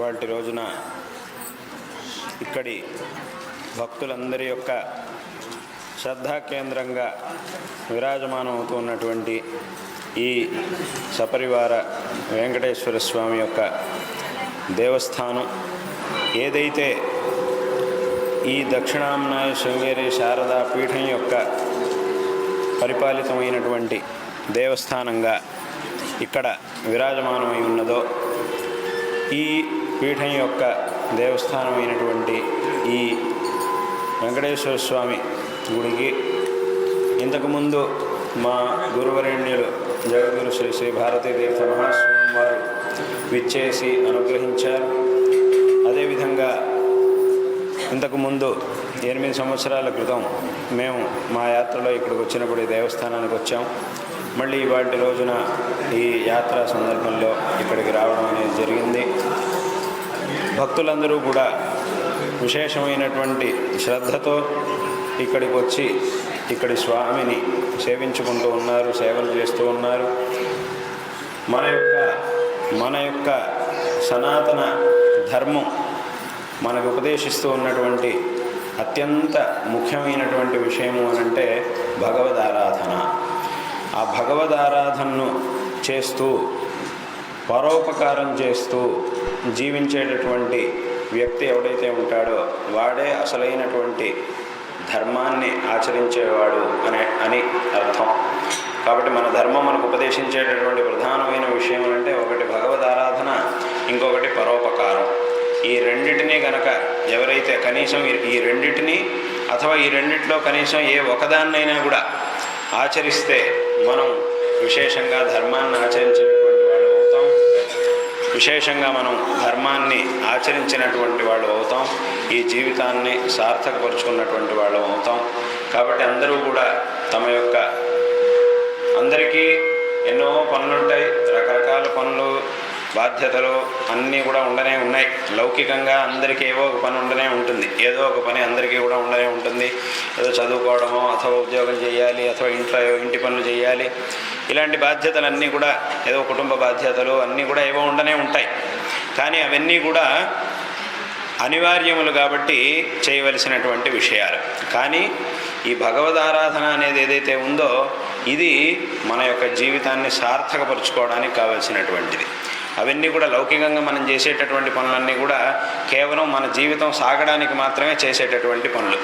ఇవాటి రోజున ఇక్కడి భక్తులందరి యొక్క శ్రద్ధా కేంద్రంగా విరాజమానం అవుతున్నటువంటి ఈ సపరివార వెంకటేశ్వర స్వామి యొక్క దేవస్థానం ఏదైతే ఈ దక్షిణాంనాయ శృంగేరి శారదా పీఠం యొక్క పరిపాలితమైనటువంటి దేవస్థానంగా ఇక్కడ విరాజమానమై ఉన్నదో ఈ పీఠం యొక్క దేవస్థానం అయినటువంటి ఈ వెంకటేశ్వర స్వామి గుడికి ఇంతకుముందు మా గురువరేణ్యులు జగద్గురు శ్రీ శ్రీ భారతీ తీర్థ మహాస్వామి వారు విచ్చేసి అనుగ్రహించారు. అదేవిధంగా ఇంతకుముందు ఎనిమిది సంవత్సరాల క్రితం మేము మా యాత్రలో ఇక్కడికి వచ్చినప్పుడు ఈ దేవస్థానానికి వచ్చాం. మళ్ళీ ఇవాటి రోజున ఈ యాత్ర సందర్భంలో ఇక్కడికి రావడం అనేది జరిగింది. భక్తులందరూ కూడా విశేషమైనటువంటి శ్రద్ధతో ఇక్కడికి వచ్చి ఇక్కడి స్వామిని సేవించుకుంటూ ఉన్నారు సేవలు చేస్తూ ఉన్నారు. మన యొక్క మన యొక్క సనాతన ధర్మం మనకు ఉపదేశిస్తూ ఉన్నటువంటి అత్యంత ముఖ్యమైనటువంటి విషయము అనంటే అంటే భగవద్ ఆరాధన ఆ భగవద్ ఆరాధనను చేస్తూ పరోపకారం చేస్తూ జీవించేటటువంటి వ్యక్తి ఎవడైతే ఉంటాడో వాడే అసలైనటువంటి ధర్మాన్ని ఆచరించేవాడు అనే అని అర్థం. కాబట్టి మన ధర్మం మనకు ఉపదేశించేటటువంటి ప్రధానమైన విషయం అంటే ఒకటి భగవద్ ఆరాధన ఇంకొకటి పరోపకారం. ఈ రెండిటిని గనక ఎవరైతే కనీసం ఈ- రెండింటినీ రెండిటిని అథవా ఈ రెండిట్లో కనీసం ఏ ఒకదాన్నైనా కూడా ఆచరిస్తే మనం విశేషంగా ధర్మాన్ని ఆచరించే విశేషంగా మనం ధర్మాన్ని ఆచరించినటువంటి వాళ్ళు అవుతాం. ఈ జీవితాన్ని సార్థకపరుచుకున్నటువంటి వాళ్ళు అవుతాం. కాబట్టి అందరూ కూడా తమ యొక్క అందరికీ ఎన్నో పనులుంటాయి రకరకాల పనులు బాధ్యతలు అన్నీ కూడా ఉండనే ఉన్నాయి. లౌకికంగా అందరికీ ఏవో ఒక పని ఉండనే ఉంటుంది. ఏదో ఒక పని అందరికీ కూడా ఉండనే ఉంటుంది. ఏదో చదువుకోవడమో అథవా ఉద్యోగం చేయాలి అథవా ఇంట్లో ఇంటి పనులు చేయాలి. ఇలాంటి బాధ్యతలన్నీ కూడా ఏదో కుటుంబ బాధ్యతలు అన్నీ కూడా ఏవో ఉండనే ఉంటాయి. కానీ అవన్నీ కూడా అనివార్యములు కాబట్టి చేయవలసినటువంటి విషయాలు. కానీ ఈ భగవద్ ఆరాధన అనేది ఏదైతే ఉందో ఇది మన యొక్క జీవితాన్ని సార్థకపరుచుకోవడానికి కావలసినటువంటిది. అవన్నీ కూడా లౌకికంగా మనం చేసేటటువంటి పనులన్నీ కూడా కేవలం మన జీవితం సాగడానికి మాత్రమే చేసేటటువంటి పనులు.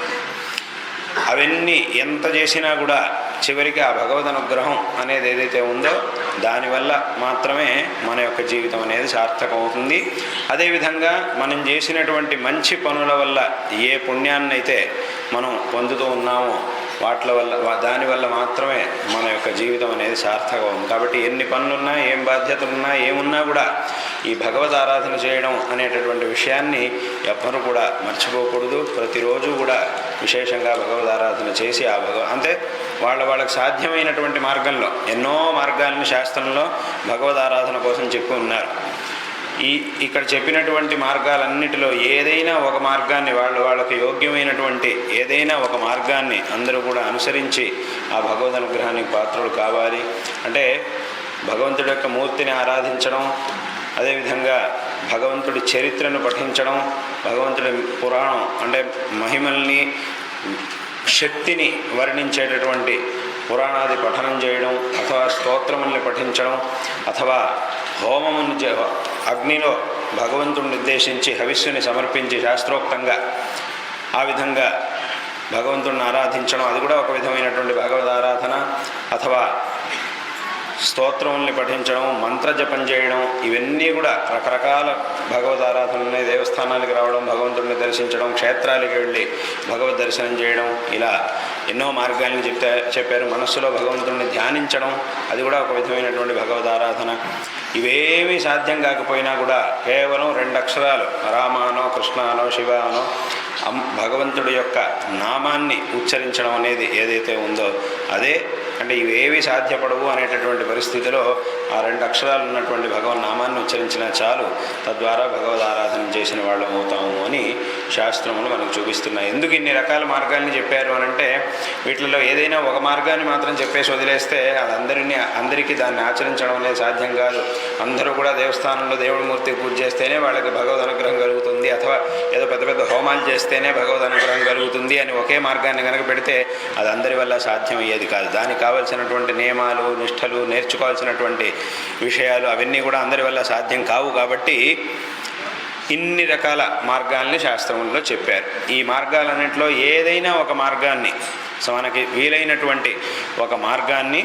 అవన్నీ ఎంత చేసినా కూడా చివరికి ఆ భగవద్ అనుగ్రహం అనేది ఏదైతే ఉందో దానివల్ల మాత్రమే మన యొక్క జీవితం అనేది సార్థకం అవుతుంది. అదేవిధంగా మనం చేసినటువంటి మంచి పనుల వల్ల ఏ పుణ్యాన్నైతే మనం పొందుతూ ఉన్నామో వాటి వల్ల దానివల్ల మాత్రమే మన యొక్క జీవితం అనేది సార్థకం. కాబట్టి ఎన్ని పనులున్నా ఏం బాధ్యతలున్నా ఏమున్నా కూడా ఈ భగవద్ ఆరాధన చేయడం అనేటటువంటి విషయాన్ని ఎవ్వరూ కూడా మర్చిపోకూడదు. ప్రతిరోజు కూడా విశేషంగా భగవద్ ఆరాధన చేసి ఆ భగవ అంటే వాళ్ళ వాళ్ళకి సాధ్యమైనటువంటి మార్గంలో ఎన్నో మార్గాలను శాస్త్రంలో భగవద్ ఆరాధన కోసం చెప్పి ఉన్నారు. ఈ ఇక్కడ చెప్పినటువంటి మార్గాలన్నిటిలో ఏదైనా ఒక మార్గాన్ని వాళ్ళు వాళ్ళకి యోగ్యమైనటువంటి ఏదైనా ఒక మార్గాన్ని అందరూ కూడా అనుసరించి ఆ భగవద్ అనుగ్రహానికి పాత్రుడు కావాలి. అంటే భగవంతుడి యొక్క మూర్తిని ఆరాధించడం అదేవిధంగా భగవంతుడి చరిత్రను పఠించడం భగవంతుడి పురాణం అంటే మహిమల్ని శక్తిని వర్ణించేటటువంటి పురాణాది పఠనం చేయడం అథవా స్తోత్రముల్ని పఠించడం అథవా హోమముని అగ్నిలో భగవంతుడిని నిర్దేశించి హవిస్సుని సమర్పించి శాస్త్రోక్తంగా ఆ విధంగా భగవంతుడిని ఆరాధించడం అది కూడా ఒక విధమైనటువంటి భగవద్ ఆరాధన అథవా స్తోత్రముల్ని పఠించడం మంత్రజపం చేయడం ఇవన్నీ కూడా రకరకాల భగవద్ ఆరాధనని దేవస్థానాలకు రావడం భగవంతుడిని దర్శించడం క్షేత్రాలకు వెళ్ళి భగవద్ దర్శనం చేయడం ఇలా ఎన్నో మార్గాలను చెప్తా చెప్పారు. మనస్సులో భగవంతుడిని ధ్యానించడం అది కూడా ఒక విధమైనటువంటి భగవద్ ఆరాధన. ఇవేమీ సాధ్యం కాకపోయినా కూడా కేవలం రెండు అక్షరాలు రామానో కృష్ణానో శివానో భగవంతుడి యొక్క నామాన్ని ఉచ్చరించడం అనేది ఏదైతే ఉందో అదే అంటే ఇవేవి సాధ్యపడవు అనేటటువంటి పరిస్థితిలో ఆ రెండు అక్షరాలు ఉన్నటువంటి భగవన్ నామాన్ని ఉచ్చరించినా చాలు తద్వారా భగవద్ ఆరాధన చేసిన వాళ్ళం అవుతాము అని శాస్త్రములు మనకు చూపిస్తున్నాయి. ఎందుకు ఇన్ని రకాల మార్గాల్ని చెప్పారు అని అంటే వీటిలో ఏదైనా ఒక మార్గాన్ని మాత్రం చెప్పేసి వదిలేస్తే అది అందరినీ అందరికీ దాన్ని ఆచరించడం అనేది సాధ్యం కాదు. అందరూ కూడా దేవస్థానంలో దేవుడి మూర్తికి పూజ చేస్తేనే వాళ్ళకి భగవద్ అనుగ్రహం కలుగుతుంది అథవా ఏదో పెద్ద పెద్ద హోమాలు చేస్తేనే భగవద్ అనుగ్రహం కలుగుతుంది అని ఒకే మార్గాన్ని కనుక పెడితే అది అందరి వల్ల సాధ్యం అయ్యేది కాదు. దానికి కావాల్సినటువంటి నియమాలు నిష్ఠలు నేర్చుకోవాల్సినటువంటి విషయాలు అవన్నీ కూడా అందరి వల్ల సాధ్యం కావు కాబట్టి ఇన్ని రకాల మార్గాల్ని శాస్త్రంలో చెప్పారు. ఈ మార్గాలన్నింటిలో ఏదైనా ఒక మార్గాన్ని సో మనకి వీలైనటువంటి ఒక మార్గాన్ని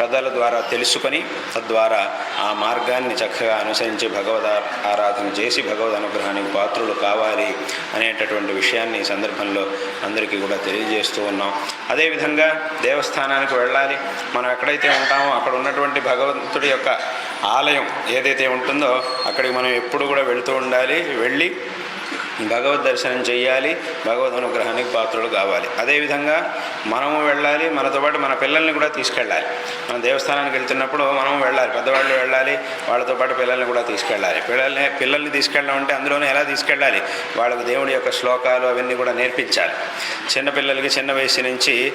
కథల ద్వారా తెలుసుకొని తద్వారా ఆ మార్గాన్ని చక్కగా అనుసరించి భగవద్ ఆరాధన చేసి భగవద్ అనుగ్రహానికి పాత్రులు కావాలి అనేటటువంటి విషయాన్ని ఈ సందర్భంలో అందరికీ కూడా తెలియజేస్తూ ఉన్నాం. అదేవిధంగా దేవస్థానానికి వెళ్ళాలి. మనం ఎక్కడైతే ఉంటామో అక్కడ ఉన్నటువంటి భగవంతుడి యొక్క ఆలయం ఏదైతే ఉంటుందో అక్కడికి మనం ఎప్పుడు కూడా వెళుతూ ఉండాలి. వెళ్ళి భగవద్ దర్శనం చేయాలి భగవద్ అనుగ్రహానికి పాత్రలు కావాలి. అదేవిధంగా మనము వెళ్ళాలి మనతో పాటు మన పిల్లల్ని కూడా తీసుకెళ్ళాలి. మన దేవస్థానానికి వెళ్తున్నప్పుడు మనము వెళ్ళాలి పెద్దవాళ్ళు వెళ్ళాలి వాళ్ళతో పాటు పిల్లల్ని కూడా తీసుకెళ్ళాలి. పిల్లల్ని పిల్లల్ని తీసుకెళ్ళడం అంటే అందులోనే ఎలా తీసుకెళ్ళాలి? వాళ్ళకు దేవుడి యొక్క శ్లోకాలు అవన్నీ కూడా నేర్పించాలి. చిన్నపిల్లలకి చిన్న వయసు నుంచి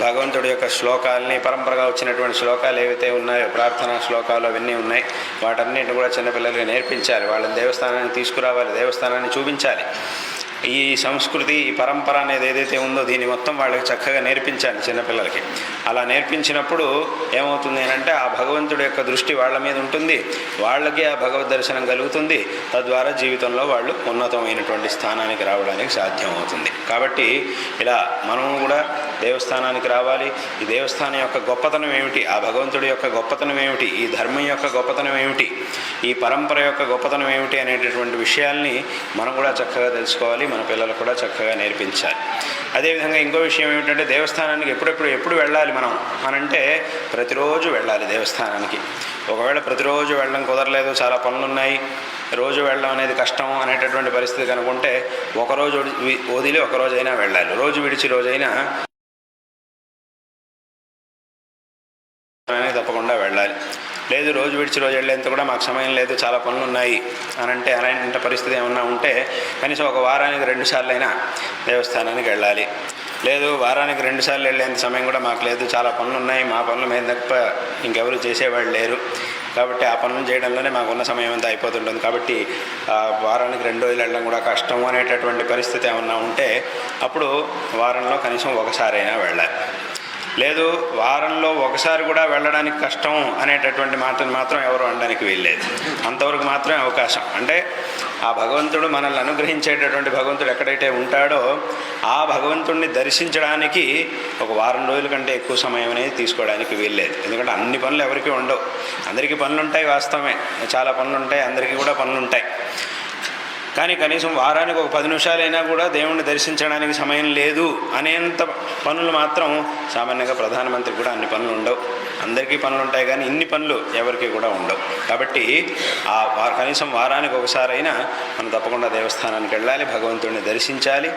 భగవంతుడి యొక్క శ్లోకాలని పరంపరగా వచ్చినటువంటి శ్లోకాలు ఏవైతే ఉన్నాయో ప్రార్థనా శ్లోకాలు అవన్నీ ఉన్నాయి వాటన్నిటిని కూడా చిన్నపిల్లలకి నేర్పించాలి. వాళ్ళని దేవస్థానానికి తీసుకురావాలి దేవస్థానాన్ని చూపించాలి. ఈ సంస్కృతి ఈ పరంపర అనేది ఏదైతే ఉందో దీన్ని మొత్తం వాళ్ళకి చక్కగా నేర్పించాలి చిన్నపిల్లలకి. అలా నేర్పించినప్పుడు ఏమవుతుంది అంటే ఆ భగవంతుడి యొక్క దృష్టి వాళ్ళ మీద ఉంటుంది. వాళ్ళకి ఆ భగవద్ దర్శనం కలుగుతుంది. తద్వారా జీవితంలో వాళ్ళు ఉన్నతమైనటువంటి స్థానానికి రావడానికి సాధ్యం అవుతుంది కాబట్టి ఇలా మనము కూడా దేవస్థానానికి రావాలి. ఈ దేవస్థానం యొక్క గొప్పతనం ఏమిటి? ఆ భగవంతుడి యొక్క గొప్పతనం ఏమిటి? ఈ ధర్మం యొక్క గొప్పతనం ఏమిటి? ఈ పరంపర యొక్క గొప్పతనం ఏమిటి అనేటటువంటి విషయాల్ని మనం కూడా చక్కగా తెలుసుకోవాలి. మన పిల్లలకు కూడా చక్కగా నేర్పించాలి. అదేవిధంగా ఇంకో విషయం ఏమిటంటే దేవస్థానానికి ఎప్పుడెప్పుడు ఎప్పుడు వెళ్ళాలి మనం? అనంటే ప్రతిరోజు వెళ్ళాలి దేవస్థానానికి. ఒకవేళ ప్రతిరోజు వెళ్ళడం కుదరలేదు చాలా పనులు ఉన్నాయి రోజు వెళ్ళడం అనేది కష్టం అనేటటువంటి పరిస్థితి కనుకుంటే ఒకరోజు వదిలి ఒకరోజైనా వెళ్ళాలి. రోజు విడిచి రోజైనా అనేది తప్పకుండా వెళ్ళాలి లేదు రోజు విడిచి రోజు వెళ్ళేంత కూడా మాకు సమయం లేదు చాలా పనులు ఉన్నాయి అని అంటే అలాంటి పరిస్థితి ఏమన్నా ఉంటే కనీసం ఒక వారానికి రెండు సార్లు అయినా దేవస్థానానికి వెళ్ళాలి. లేదు వారానికి రెండు సార్లు వెళ్ళేంత సమయం కూడా మాకు లేదు చాలా పనులు ఉన్నాయి మా పనులు మేము తప్ప ఇంకెవరు చేసేవాళ్ళు లేరు. కాబట్టి ఆ పనులు చేయడంలోనే మాకు ఉన్న సమయం అంతా అయిపోతుంటుంది. కాబట్టి వారానికి రెండు రోజులు వెళ్ళడం కూడా కష్టం అనేటటువంటి పరిస్థితి ఏమన్నా ఉంటే అప్పుడు వారంలో కనీసం ఒకసారైనా వెళ్ళాలి. లేదు వారంలో ఒకసారి కూడా వెళ్ళడానికి కష్టం అనేటటువంటి మాటను మాత్రం ఎవరు అనడానికి వీల్లేదు. అంతవరకు మాత్రమే అవకాశం. అంటే ఆ భగవంతుడు మనల్ని అనుగ్రహించేటటువంటి భగవంతుడు ఎక్కడైతే ఉంటాడో ఆ భగవంతుడిని దర్శించడానికి ఒక వారం రోజుల కంటే ఎక్కువ సమయం అనేది తీసుకోవడానికి వీల్లేదు. ఎందుకంటే అన్ని పనులు ఎవరికి ఉండవు. అందరికీ పనులు ఉంటాయి వాస్తవమే. చాలా పనులు ఉంటాయి అందరికీ కూడా పనులు ఉంటాయి కానీ కనీసం వారానికి ఒక పది నిమిషాలైనా కూడా దేవుణ్ణి దర్శించడానికి సమయం లేదు అనేంత పనులు మాత్రం సామాన్యంగా ప్రధానమంత్రికి కూడా అన్ని పనులు ఉండవు. అందరికీ పనులు ఉంటాయి కానీ ఇన్ని పనులు ఎవరికి కూడా ఉండవు. కాబట్టి ఆ కనీసం వారానికి ఒకసారైనా మనం తప్పకుండా దేవస్థానానికి వెళ్ళాలి భగవంతుడిని దర్శించాలి.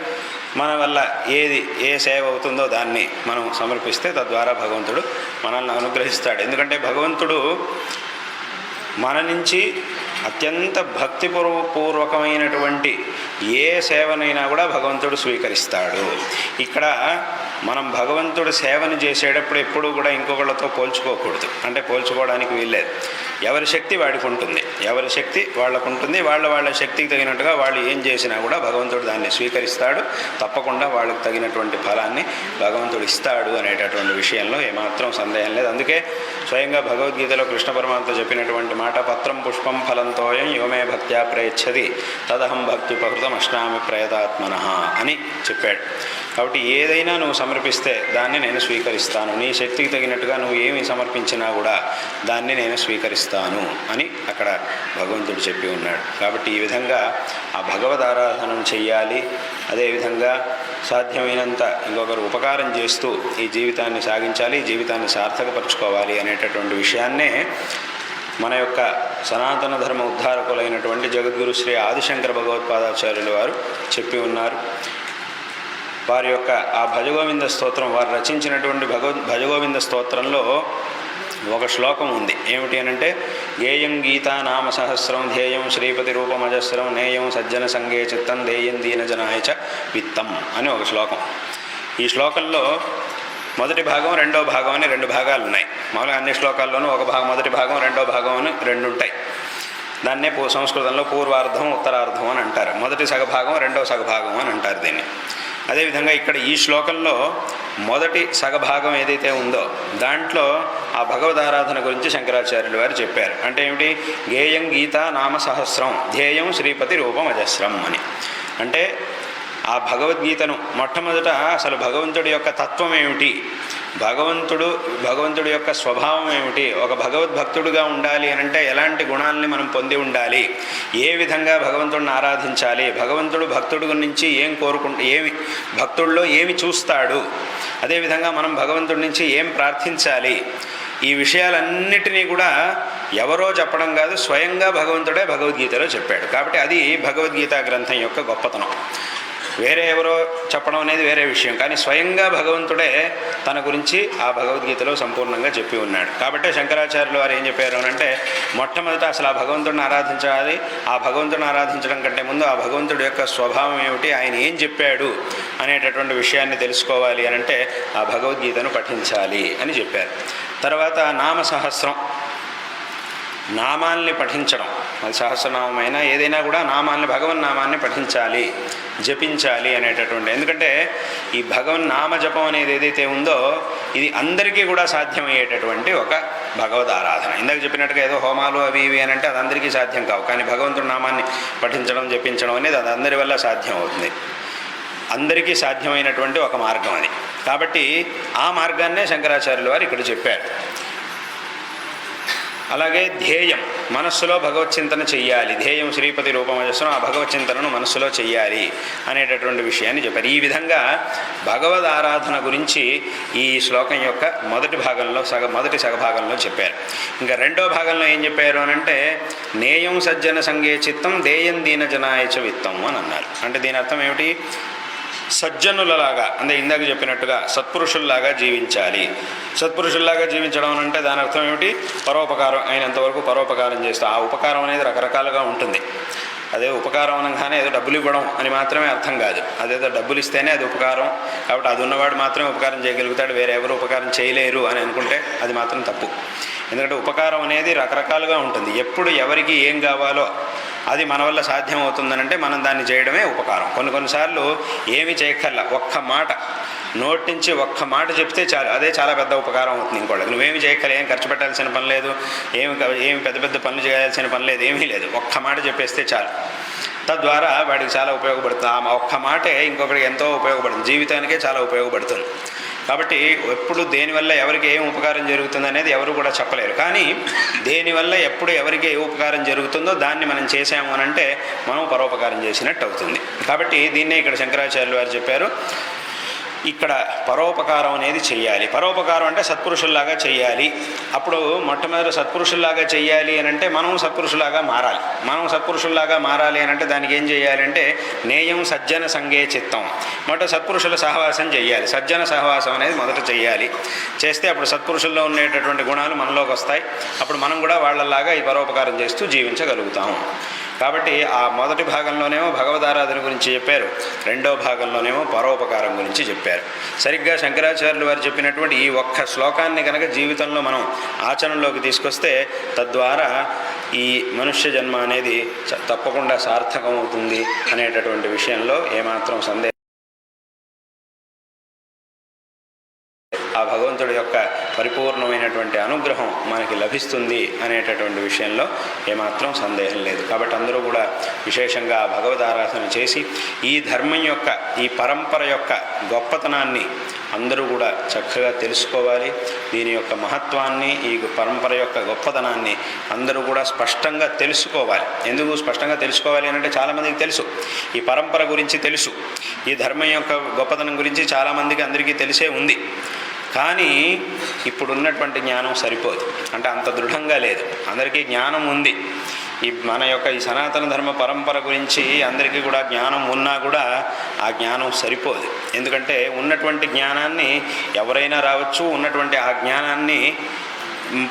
మన వల్ల ఏది ఏ సేవ అవుతుందో దాన్ని మనం సమర్పిస్తే తద్వారా భగవంతుడు మనల్ని అనుగ్రహిస్తాడు. ఎందుకంటే భగవంతుడు మన నుంచి అత్యంత భక్తిపూర్వ పూర్వకమైనటువంటి ఏ సేవనైనా కూడా భగవంతుడు స్వీకరిస్తాడు. ఇక్కడ మనం భగవంతుడు సేవను చేసేటప్పుడు ఎప్పుడూ కూడా ఇంకొకళ్ళతో పోల్చుకోకూడదు. అంటే పోల్చుకోవడానికి వీల్లేదు. ఎవరి శక్తి వాడికి ఉంటుంది. ఎవరి శక్తి వాళ్ళకు ఉంటుంది. వాళ్ళ వాళ్ళ శక్తికి తగినట్టుగా వాళ్ళు ఏం చేసినా కూడా భగవంతుడు దాన్ని స్వీకరిస్తాడు. తప్పకుండా వాళ్ళకు తగినటువంటి ఫలాన్ని భగవంతుడు ఇస్తాడు అనేటటువంటి విషయంలో ఏమాత్రం సందేహం లేదు. అందుకే స్వయంగా భగవద్గీతలో కృష్ణ పరమాత్మ చెప్పినటువంటి మాట పత్రం పుష్పం ఫలంతోయం యోమే భక్త్యా ప్రయచ్చది తదహం భక్తి ఉపకృతం అష్టామి ప్రయతాత్మన అని చెప్పాడు. కాబట్టి ఏదైనా నువ్వు సమర్పిస్తే దాన్ని నేను స్వీకరిస్తాను. నీ శక్తికి తగినట్టుగా నువ్వు ఏమి సమర్పించినా కూడా దాన్ని నేను స్వీకరిస్తాను అని అక్కడ భగవంతుడు చెప్పి ఉన్నాడు. కాబట్టి ఈ విధంగా ఆ భగవద్ ఆరాధన చెయ్యాలి. అదేవిధంగా సాధ్యమైనంత ఇంకొకరు ఉపకారం చేస్తూ ఈ జీవితాన్ని సాగించాలి ఈ జీవితాన్ని సార్థకపరచుకోవాలి అనేటటువంటి విషయాన్నే మన యొక్క సనాతన ధర్మ ఉద్ధారకులైనటువంటి జగద్గురు శ్రీ ఆదిశంకర భగవత్పాదాచార్యులు వారు చెప్పి ఉన్నారు. వారి యొక్క ఆ భజగోవింద స్తోత్రం వారు రచించినటువంటి భగవద్ భజగోవింద స్తోత్రంలో ఒక శ్లోకం ఉంది. ఏమిటి అని అంటే గేయం గీతా నామ సహస్రం ధ్యేయం శ్రీపతి రూపమజస్రం నేయం సజ్జన సంగే చిత్తం దేయం దీన జనాయ చ విత్తం అని ఒక శ్లోకం. ఈ శ్లోకంలో మొదటి భాగం రెండో భాగం అని రెండు భాగాలు ఉన్నాయి. మామూలుగా అన్ని శ్లోకాల్లోనూ ఒక భాగం మొదటి భాగం రెండో భాగం అని రెండు ఉంటాయి దాన్నే సంస్కృతంలో పూర్వార్ధం ఉత్తరార్ధం అని అంటారు. మొదటి సగభాగం రెండో సగభాగం అని అంటారు దీన్ని. అదేవిధంగా ఇక్కడ ఈ శ్లోకంలో మొదటి సగభాగం ఏదైతే ఉందో దాంట్లో ఆ భగవద్ ఆరాధన గురించి శంకరాచార్యులు వారు చెప్పారు. అంటే ఏమిటి? గేయం గీత నామ సహస్రం ధ్యేయం శ్రీపతి రూపం అజస్రం అని. అంటే ఆ భగవద్గీతను మొట్టమొదట అసలు భగవంతుడి యొక్క తత్వం ఏమిటి? భగవంతుడు భగవంతుడి యొక్క స్వభావం ఏమిటి? ఒక భగవద్భక్తుడుగా ఉండాలి అని అంటే ఎలాంటి గుణాలని మనం పొంది ఉండాలి? ఏ విధంగా భగవంతుడిని ఆరాధించాలి? భగవంతుడు భక్తుడి నుంచి ఏం కోరుకుంటే ఏమి భక్తుడిలో ఏమి చూస్తాడు? అదేవిధంగా మనం భగవంతుడి నుంచి ఏం ప్రార్థించాలి? ఈ విషయాలన్నిటినీ కూడా ఎవరో చెప్పడం కాదు స్వయంగా భగవంతుడే భగవద్గీతలో చెప్పాడు. కాబట్టి అది భగవద్గీత గ్రంథం యొక్క గొప్పతనం. వేరే ఎవరో చెప్పడం అనేది వేరే విషయం. కానీ స్వయంగా భగవంతుడే తన గురించి ఆ భగవద్గీతలో సంపూర్ణంగా చెప్పి ఉన్నాడు. కాబట్టి శంకరాచార్యులు వారు ఏం చెప్పారు అంటే మొట్టమొదట అసలు ఆ భగవంతుడిని ఆరాధించాలి. ఆ భగవంతుడిని ఆరాధించడం కంటే ముందు ఆ భగవంతుడి యొక్క స్వభావం ఏమిటి ఆయన ఏం చెప్పాడు అనేటటువంటి విషయాన్ని తెలుసుకోవాలి అని అంటే ఆ భగవద్గీతను పఠించాలి అని చెప్పారు. తర్వాత నామ సహస్రం నామాల్ని పఠించడం. అది సహస్రనామైనా ఏదైనా కూడా నామాల్ని భగవన్ నామాన్ని పఠించాలి జపించాలి అనేటటువంటి. ఎందుకంటే ఈ భగవన్ నామ జపం అనేది ఏదైతే ఉందో ఇది అందరికీ కూడా సాధ్యమయ్యేటటువంటి ఒక భగవద్ ఆరాధన ఇందాక చెప్పినట్టుగా ఏదో హోమాలు అవి ఇవి అని అంటే అది అందరికీ సాధ్యం కావు. కానీ భగవంతుడి నామాన్ని పఠించడం జపించడం అనేది అది అందరి వల్ల సాధ్యం అవుతుంది అందరికీ సాధ్యమైనటువంటి ఒక మార్గం అది. కాబట్టి ఆ మార్గాన్నే శంకరాచార్యులు వారు ఇక్కడ చెప్పారు. అలాగే ధ్యేయం మనస్సులో భగవత్ చింతన చెయ్యాలి. ధ్యేయం శ్రీపతి రూపమజస్సును ఆ భగవత్ చింతనను మనస్సులో చెయ్యాలి అనేటటువంటి విషయాన్ని చెప్పారు. ఈ విధంగా భగవద్ ఆరాధన గురించి ఈ శ్లోకం యొక్క మొదటి భాగంలో సగ మొదటి సగభాగంలో చెప్పారు. ఇంకా రెండో భాగంలో ఏం చెప్పారు అని అంటే నేయం సజ్జన సంగే చిత్తం దేయం దీన జనాయచ విత్తం అని అన్నారు. అంటే దీని అర్థం ఏమిటి? సజ్జనులలాగా అంటే ఇందాక చెప్పినట్టుగా సత్పురుషుల్లాగా జీవించాలి. సత్పురుషుల్లాగా జీవించడం అంటే దాని అర్థం ఏమిటి? పరోపకారం అయినంతవరకు పరోపకారం చేస్తూ ఆ ఉపకారం అనేది రకరకాలుగా ఉంటుంది. అదే ఉపకారం అనగానే ఏదో డబ్బులు ఇవ్వడం అని మాత్రమే అర్థం కాదు. అదేదో డబ్బులు ఇస్తేనే అది ఉపకారం. కాబట్టి అది ఉన్నవాడు మాత్రమే ఉపకారం చేయగలుగుతాడు. వేరే ఎవరు ఉపకారం చేయలేరు అని అనుకుంటే అది మాత్రం తప్పు. ఎందుకంటే ఉపకారం అనేది రకరకాలుగా ఉంటుంది. ఎప్పుడు ఎవరికి ఏం కావాలో అది మన వల్ల సాధ్యం అవుతుందనంటే మనం దాన్ని చేయడమే ఉపకారం. కొన్ని కొన్నిసార్లు ఏమి చేయక్కర్లా. ఒక్క మాట నోటి నుంచి ఒక్క మాట చెప్తే చాలు అదే చాలా పెద్ద ఉపకారం అవుతుంది ఇంకోళ్ళకి. నువ్వేమి చేయక్కర్లే ఏం ఖర్చు పెట్టాల్సిన పని లేదు ఏమి ఏమి పెద్ద పెద్ద పనులు చేయాల్సిన పని లేదు ఏమీ లేదు. ఒక్క మాట చెప్పేస్తే చాలు. తద్వారా వాడికి చాలా ఉపయోగపడుతుంది. ఆ ఒక్క మాటే ఇంకొకరికి ఎంతో ఉపయోగపడుతుంది. జీవితానికే చాలా ఉపయోగపడుతుంది. కాబట్టి ఎప్పుడు దేనివల్ల ఎవరికి ఏం ఉపకారం జరుగుతుంది అనేది ఎవరు కూడా చెప్పలేరు. కానీ దేనివల్ల ఎప్పుడు ఎవరికి ఏ ఉపకారం జరుగుతుందో దాన్ని మనం చేసాము అని అంటే మనం పరోపకారం చేసినట్టు అవుతుంది. కాబట్టి దీన్నే ఇక్కడ శంకరాచార్యులు వారు చెప్పారు. ఇక్కడ పరోపకారం అనేది చేయాలి పరోపకారం అంటే సత్పురుషుల్లాగా చేయాలి అప్పుడు మొట్టమొదటి సత్పురుషుల్లాగా చేయాలి అని అంటే మనం సత్పురుషులాగా మారాలి. మనం సత్పురుషుల్లాగా మారాలి అని అంటే దానికి ఏం చేయాలి అంటే నేయం సజ్జన సంగే చిత్తం. మొదట సత్పురుషుల సహవాసం చేయాలి సజ్జన సహవాసం అనేది మొదట చేయాలి చేస్తే అప్పుడు సత్పురుషుల్లో ఉండేటటువంటి గుణాలు మనలోకి వస్తాయి. అప్పుడు మనం కూడా వాళ్ళలాగా ఈ పరోపకారం చేస్తూ జీవించగలుగుతాం కాబట్టి ఆ మొదటి భాగంలోనేమో భగవదారాధన గురించి చెప్పారు. రెండో భాగంలోనేమో పరోపకారం గురించి చెప్పారు. సరిగ్గా శంకరాచార్యులు వారు చెప్పినటువంటి ఈ ఒక్క శ్లోకాన్ని కనుక జీవితంలో మనం ఆచరణలోకి తీసుకొస్తే తద్వారా ఈ మనుష్య జన్మ అనేది తప్పకుండా సార్థకమవుతుంది అనేటటువంటి విషయంలో ఏమాత్రం సందేహం ఆ భగవంతుడి యొక్క పరిపూర్ణమైనటువంటి అనుగ్రహం మనకి లభిస్తుంది అనేటటువంటి విషయంలో ఏమాత్రం సందేహం లేదు. కాబట్టి అందరూ కూడా విశేషంగా ఆ భగవద్ ఆరాధన చేసి ఈ ధర్మం యొక్క ఈ పరంపర యొక్క గొప్పతనాన్ని అందరూ కూడా చక్కగా తెలుసుకోవాలి. దీని యొక్క మహత్వాన్ని ఈ పరంపర యొక్క గొప్పతనాన్ని అందరూ కూడా స్పష్టంగా తెలుసుకోవాలి. ఎందుకు స్పష్టంగా తెలుసుకోవాలి అంటే చాలామందికి తెలుసు. ఈ పరంపర గురించి తెలుసు. ఈ ధర్మం యొక్క గొప్పతనం గురించి చాలామందికి అందరికీ తెలిసే ఉంది. కానీ ఇప్పుడున్నటువంటి జ్ఞానం సరిపోదు. అంటే అంత దృఢంగా లేదు. అందరికీ జ్ఞానం ఉంది. ఈ మన యొక్క ఈ సనాతన ధర్మ పరంపర గురించి అందరికీ కూడా జ్ఞానం ఉన్నా కూడా ఆ జ్ఞానం సరిపోదు. ఎందుకంటే ఉన్నటువంటి జ్ఞానాన్ని ఎవరైనా రావచ్చు ఉన్నటువంటి ఆ జ్ఞానాన్ని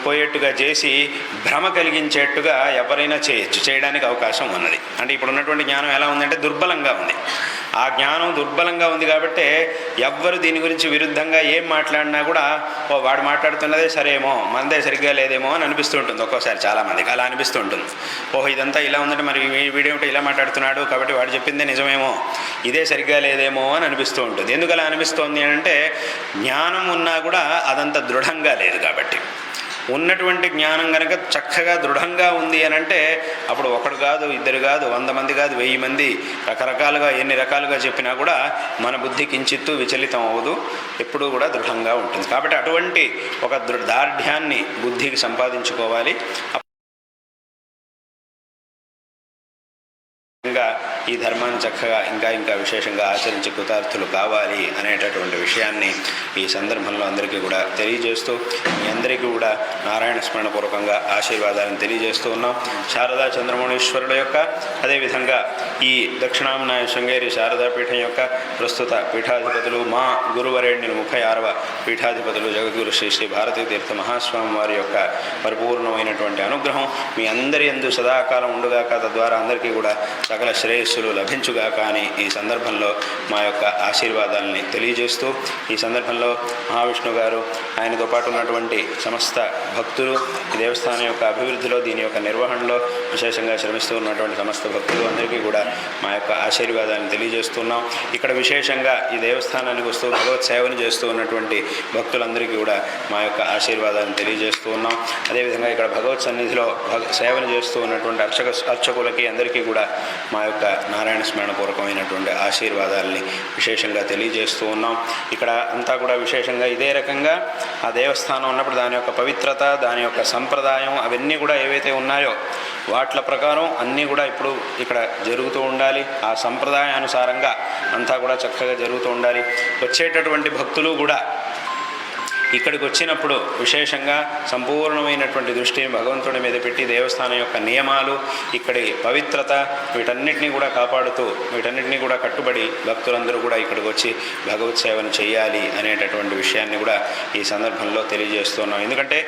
పోయేట్టుగా చేసి భ్రమ కలిగించేట్టుగా ఎవరైనా చేయొచ్చు. చేయడానికి అవకాశం ఉన్నది. అంటే ఇప్పుడు ఉన్నటువంటి జ్ఞానం ఎలా ఉందంటే దుర్బలంగా ఉంది. ఆ జ్ఞానం దుర్బలంగా ఉంది కాబట్టి ఎవ్వరు దీని గురించి విరుద్ధంగా ఏం మాట్లాడినా కూడా ఓ వాడు మాట్లాడుతున్నదే సరేమో మనదే సరిగ్గా లేదేమో అని అనిపిస్తూ ఉంటుంది ఒక్కోసారి చాలామందికి అలా అనిపిస్తూ ఉంటుంది. ఓహో ఇదంతా ఇలా ఉందంటే మరి వీడేమిటో ఇలా మాట్లాడుతున్నాడు? కాబట్టి వాడు చెప్పిందే నిజమేమో ఇదే సరిగ్గా లేదేమో అని అనిపిస్తూ ఉంటుంది. ఎందుకు అలా అనిపిస్తోంది అంటే జ్ఞానం ఉన్నా కూడా అదంత దృఢంగా లేదు కాబట్టి. ఉన్నటువంటి జ్ఞానం కనుక చక్కగా దృఢంగా ఉంది అని అంటే అప్పుడు ఒకడు కాదు ఇద్దరు కాదు వంద మంది కాదు వెయ్యి మంది రకరకాలుగా ఎన్ని రకాలుగా చెప్పినా కూడా మన బుద్ధి కించిత్తు విచలితం అవ్వదు ఎప్పుడూ కూడా దృఢంగా ఉంటుంది. కాబట్టి అటువంటి ఒక దృ దార్ఢ్యాన్ని బుద్ధికి సంపాదించుకోవాలి. ఈ ధర్మాన్ని చక్కగా ఇంకా ఇంకా విశేషంగా ఆచరించి కృతార్థులు కావాలి అనేటటువంటి విషయాన్ని ఈ సందర్భంలో అందరికీ కూడా తెలియజేస్తూ మీ అందరికీ కూడా నారాయణ స్మరణ పూర్వకంగా ఆశీర్వాదాలను తెలియజేస్తూ ఉన్నాం. శారదా చంద్రమౌళీశ్వరుడు యొక్క అదేవిధంగా ఈ దక్షిణామనాయ శృంగేరి శారదా పీఠం యొక్క ప్రస్తుత పీఠాధిపతులు మా గురువరేణ్యులు ముప్పై ఆరవ పీఠాధిపతులు జగద్గురు శ్రీ శ్రీ భారతీ తీర్థ మహాస్వామి వారి యొక్క పరిపూర్ణమైనటువంటి అనుగ్రహం మీ అందరి ఎందు సదాకాలం ఉండుగాక. తద్వారా అందరికీ కూడా సకల శ్రేయస్సులు లభించుగాక అని ఈ సందర్భంలో మా యొక్క ఆశీర్వాదాలని తెలియజేస్తూ ఈ సందర్భంలో మహావిష్ణు గారు ఆయనతో పాటు ఉన్నటువంటి సమస్త భక్తులు ఈ దేవస్థానం యొక్క అభివృద్ధిలో దీని యొక్క నిర్వహణలో విశేషంగా శ్రమిస్తూ ఉన్నటువంటి సమస్త భక్తులు అందరికీ కూడా మా యొక్క ఆశీర్వాదాన్ని తెలియజేస్తున్నాం. ఇక్కడ విశేషంగా ఈ దేవస్థానానికి వస్తూ భగవత్ సేవను చేస్తూ ఉన్నటువంటి భక్తులందరికీ కూడా మా యొక్క ఆశీర్వాదాన్ని తెలియజేస్తూ ఉన్నాం అదేవిధంగా ఇక్కడ భగవత్ సన్నిధిలో భగ సేవను చేస్తూ ఉన్నటువంటి అర్చక అర్చకులకి అందరికీ కూడా మా యొక్క నారాయణ స్మరణపూర్వకమైనటువంటి ఆశీర్వాదాలని విశేషంగా తెలియజేస్తూ ఉన్నాం. ఇక్కడ అంతా కూడా విశేషంగా ఇదే రకంగా ఆ దేవస్థానం ఉన్నప్పుడు దాని యొక్క పవిత్రత దాని యొక్క సంప్రదాయం అవన్నీ కూడా ఏవైతే ఉన్నాయో వాట్ల ప్రకారం అన్నీ కూడా ఇప్పుడు ఇక్కడ జరుగుతూ ఉండాలి. ఆ సంప్రదాయానుసారంగా అంతా కూడా చక్కగా జరుగుతూ ఉండాలి. వచ్చేటటువంటి భక్తులు కూడా ఇక్కడికి వచ్చినప్పుడు విశేషంగా సంపూర్ణమైనటువంటి దృష్టిని భగవంతుడి మీద పెట్టి దేవస్థానం యొక్క నియమాలు ఇక్కడి పవిత్రత వీటన్నిటినీ కూడా కాపాడుతూ వీటన్నిటినీ కూడా కట్టుబడి భక్తులందరూ కూడా ఇక్కడికి వచ్చి భగవత్ సేవను చేయాలి అనేటటువంటి విషయాన్ని కూడా ఈ సందర్భంలో తెలియజేస్తున్నాం. ఎందుకంటే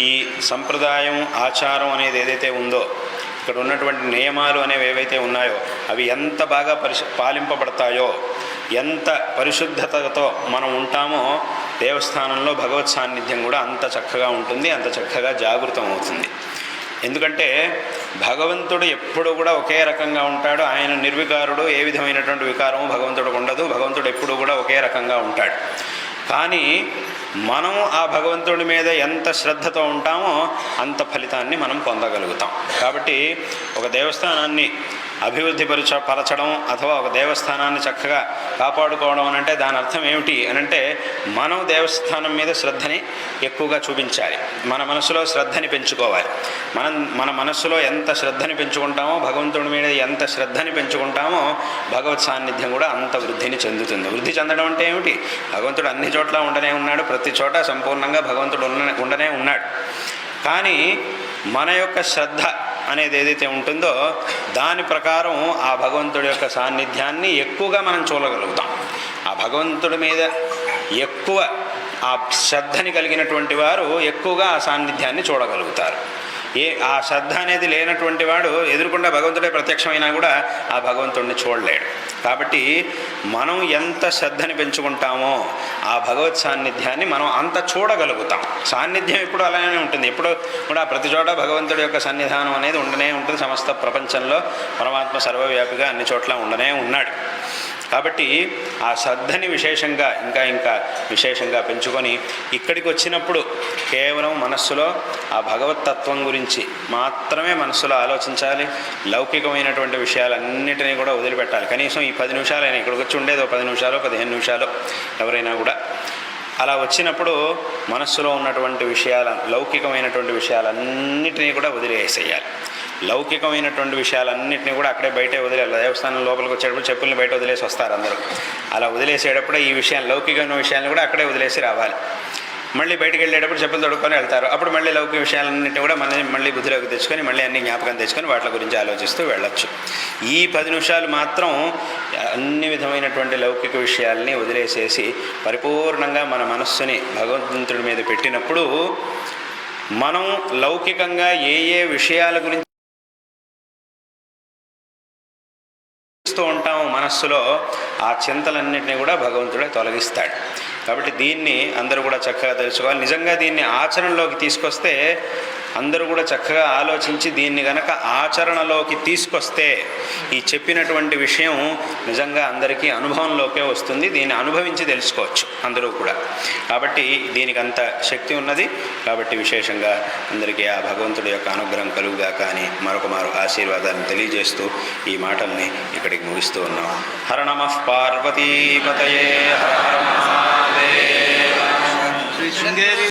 ఈ సంప్రదాయం ఆచారం అనేది ఏదైతే ఉందో ఇక్కడ ఉన్నటువంటి నియమాలు అనేవి ఏవైతే ఉన్నాయో అవి ఎంత బాగా పరిశు పాలింపబడతాయో ఎంత పరిశుద్ధతతో మనం ఉంటామో దేవస్థానంలో భగవత్ సాన్నిధ్యం కూడా అంత చక్కగా ఉంటుంది అంత చక్కగా జాగృతం అవుతుంది ఎందుకంటే భగవంతుడు ఎప్పుడు కూడా ఒకే రకంగా ఉంటాడు ఆయన నిర్వికారుడు ఏ విధమైనటువంటి వికారము భగవంతుడికి ఉండదు భగవంతుడు ఎప్పుడు కూడా ఒకే రకంగా ఉంటాడు. కానీ మనం ఆ భగవంతుడి మీద ఎంత శ్రద్ధతో ఉంటామో అంత ఫలితాన్ని మనం పొందగలుగుతాం. కాబట్టి ఒక దేవస్థానాన్ని అభివృద్ధి పరచ పరచడం అథవా ఒక దేవస్థానాన్ని చక్కగా కాపాడుకోవడం అని అంటే దాని అర్థం ఏమిటి అని అంటే మనం దేవస్థానం మీద శ్రద్ధని ఎక్కువగా చూపించాలి. మన మనసులో శ్రద్ధని పెంచుకోవాలి. మనం మన మనస్సులో ఎంత శ్రద్ధని పెంచుకుంటామో భగవంతుడి మీద ఎంత శ్రద్ధని పెంచుకుంటామో భగవత్ సాన్నిధ్యం కూడా అంత వృద్ధిని చెందుతుంది. వృద్ధి చెందడం అంటే ఏమిటి? భగవంతుడు అన్ని చోట్ల ఉండనే ఉన్నాడు. ప్రతి చోట సంపూర్ణంగా భగవంతుడు ఉండనే ఉన్నాడు. కానీ మన యొక్క శ్రద్ధ అనేది ఏదైతే ఉంటుందో దాని ప్రకారం ఆ భగవంతుడి యొక్క సాన్నిధ్యాన్ని ఎక్కువగా మనం చూడగలుగుతాం. ఆ భగవంతుడి మీద ఎక్కువ ఆ శ్రద్ధని కలిగినటువంటి వారు ఎక్కువగా ఆ సాన్నిధ్యాన్ని చూడగలుగుతారు. ఏ ఆ శ్రద్ధ అనేది లేనటువంటి వాడు ఎదురుకుండా భగవంతుడే ప్రత్యక్షమైనా కూడా ఆ భగవంతుడిని చూడలేడు. కాబట్టి మనం ఎంత శ్రద్ధని పెంచుకుంటామో ఆ భగవత్ సాన్నిధ్యాన్ని మనం అంత చూడగలుగుతాం. సాన్నిధ్యం ఎప్పుడు అలానే ఉంటుంది. ఎప్పుడు కూడా ప్రతి చోట భగవంతుడి యొక్క సన్నిధానం అనేది ఉండనే ఉంటుంది. సమస్త ప్రపంచంలో పరమాత్మ సర్వవ్యాపిగా అన్ని చోట్ల ఉండనే ఉన్నాడు. కాబట్టి ఆ శ్రద్ధని విశేషంగా ఇంకా ఇంకా విశేషంగా పెంచుకొని ఇక్కడికి వచ్చినప్పుడు కేవలం మనస్సులో ఆ భగవతత్వం గురించి మాత్రమే మనస్సులో ఆలోచించాలి. లౌకికమైనటువంటి విషయాలన్నిటినీ కూడా వదిలిపెట్టాలి. కనీసం ఈ పది నిమిషాలైనా ఇక్కడికి వచ్చి ఉండేది ఒక పది నిమిషాలు పదిహేను నిమిషాలు ఎవరైనా కూడా. అలా వచ్చినప్పుడు మనస్సులో ఉన్నటువంటి విషయాల లౌకికమైనటువంటి విషయాలన్నిటినీ కూడా వదిలేసేయాలి. లౌకికమైనటువంటి విషయాలన్నింటినీ కూడా అక్కడే బయటే వదిలేదు దేవస్థానం లోపలికి వచ్చేటప్పుడు చెప్పుల్ని బయట వదిలేసి వస్తారు అందరూ. అలా వదిలేసేటప్పుడే ఈ విషయాలు లౌకికమైన విషయాలను కూడా అక్కడే వదిలేసి రావాలి. మళ్ళీ బయటికి వెళ్ళేటప్పుడు చెప్పులు తొడుక్కొని వెళ్తారు. అప్పుడు మళ్ళీ లౌకిక విషయాలన్నింటినీ కూడా మళ్ళీ మళ్ళీ బుద్ధిలోకి తెచ్చుకొని మళ్ళీ అన్ని జ్ఞాపకం తెచ్చుకొని వాటి గురించి ఆలోచిస్తూ వెళ్ళొచ్చు. ఈ పది నిమిషాలు మాత్రం అన్ని విధమైనటువంటి లౌకిక విషయాల్ని వదిలేసేసి పరిపూర్ణంగా మన మనస్సుని భగవంతుడి మీద పెట్టినప్పుడు మనం లౌకికంగా ఏ ఏ విషయాల గురించి చింతిస్తూ ఉంటాము మనస్సులో ఆ చింతలన్నింటినీ కూడా భగవంతుడే తొలగిస్తాడు. కాబట్టి దీన్ని అందరూ కూడా చక్కగా తెలుసుకోవాలి. నిజంగా దీన్ని ఆచరణలోకి తీసుకొస్తే అందరూ కూడా చక్కగా ఆలోచించి దీన్ని గనక ఆచరణలోకి తీసుకొస్తే ఈ చెప్పినటువంటి విషయం నిజంగా అందరికీ అనుభవంలోకే వస్తుంది. దీన్ని అనుభవించి తెలుసుకోవచ్చు అందరూ కూడా. కాబట్టి దీనికి అంత శక్తి ఉన్నది. కాబట్టి విశేషంగా అందరికీ ఆ భగవంతుడి యొక్క అనుగ్రహం కలుగుగా కానీ మరొక మారు ఆశీర్వాదాన్ని తెలియజేస్తూ ఈ మాటల్ని ఇక్కడికి ముగిస్తూ ఉన్నాం. హర నమ పార్వతీపతయే హర హర మహాదేవ. శృంగేరి